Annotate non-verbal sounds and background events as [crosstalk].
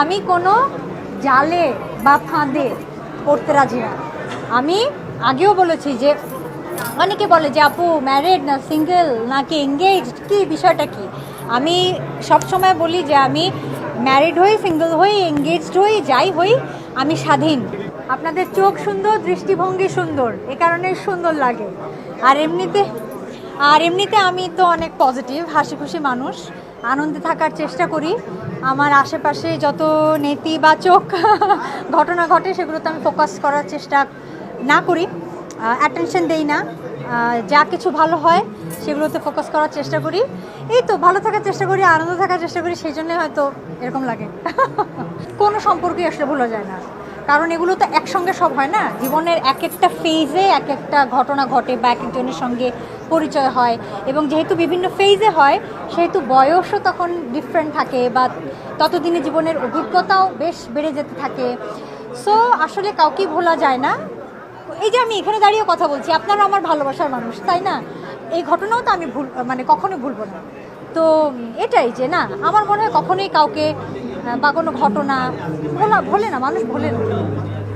আমি কোনো জালে বা ফাঁদে পড়তে রাজি না। আমি আগেও বলেছি যে, অনেকে বলে যে, আপু ম্যারিড না সিঙ্গেল নাকি এঙ্গেজ কি বিষয়টা কি? আমি সব সময় বলি যে, আমি ম্যারিড হই সিঙ্গেল হই এঙ্গেজড হই, যাই হই, আমি স্বাধীন। আপনাদের চোখ সুন্দর, দৃষ্টিভঙ্গি সুন্দর, এ কারণে সুন্দর লাগে। আর এমনিতে আর এমনিতে আমি তো অনেক পজিটিভ হাসি খুশি মানুষ। আনন্দে থাকার চেষ্টা করি। আমার আশেপাশে যত নেতিবাচক [laughs] ঘটনা ঘটে সেগুলোতে আমি ফোকাস করার চেষ্টা না করি। অ্যাটেনশন দেই না। যা কিছু ভালো হয়, সেগুলোতে ফোকাস করার চেষ্টা করি। এই তো, ভালো থাকার চেষ্টা করি, আনন্দ থাকার চেষ্টা করি, সেই জন্যই হয়তো এরকম লাগে। [laughs] কোনো সম্পর্কই আসলে ভুলা যায় না। কারণ এগুলো তো একসঙ্গে সব হয় না। জীবনের এক একটা ফেজে এক একটা ঘটনা ঘটে বা এক একজনের সঙ্গে পরিচয় হয় এবং যেহেতু বিভিন্ন ফেজে হয়, সেহেতু বয়সও তখন ডিফারেন্ট থাকে বা ততদিনে জীবনের অভিজ্ঞতাও বেশ বেড়ে যেতে থাকে। সো আসলে কাউকেই ভোলা যায় না। এই যে আমি এখানে দাঁড়িয়ে কথা বলছি, আপনারা আমার ভালোবাসার মানুষ, তাই না? এই ঘটনাও তো আমি ভুল মানে কখনোই ভুলবো না। তো, এটাই যে না, আমার মনে হয় কখনোই কাউকে বা কোনো ঘটনা ভোলা ভোলে না মানুষ ভোলে না।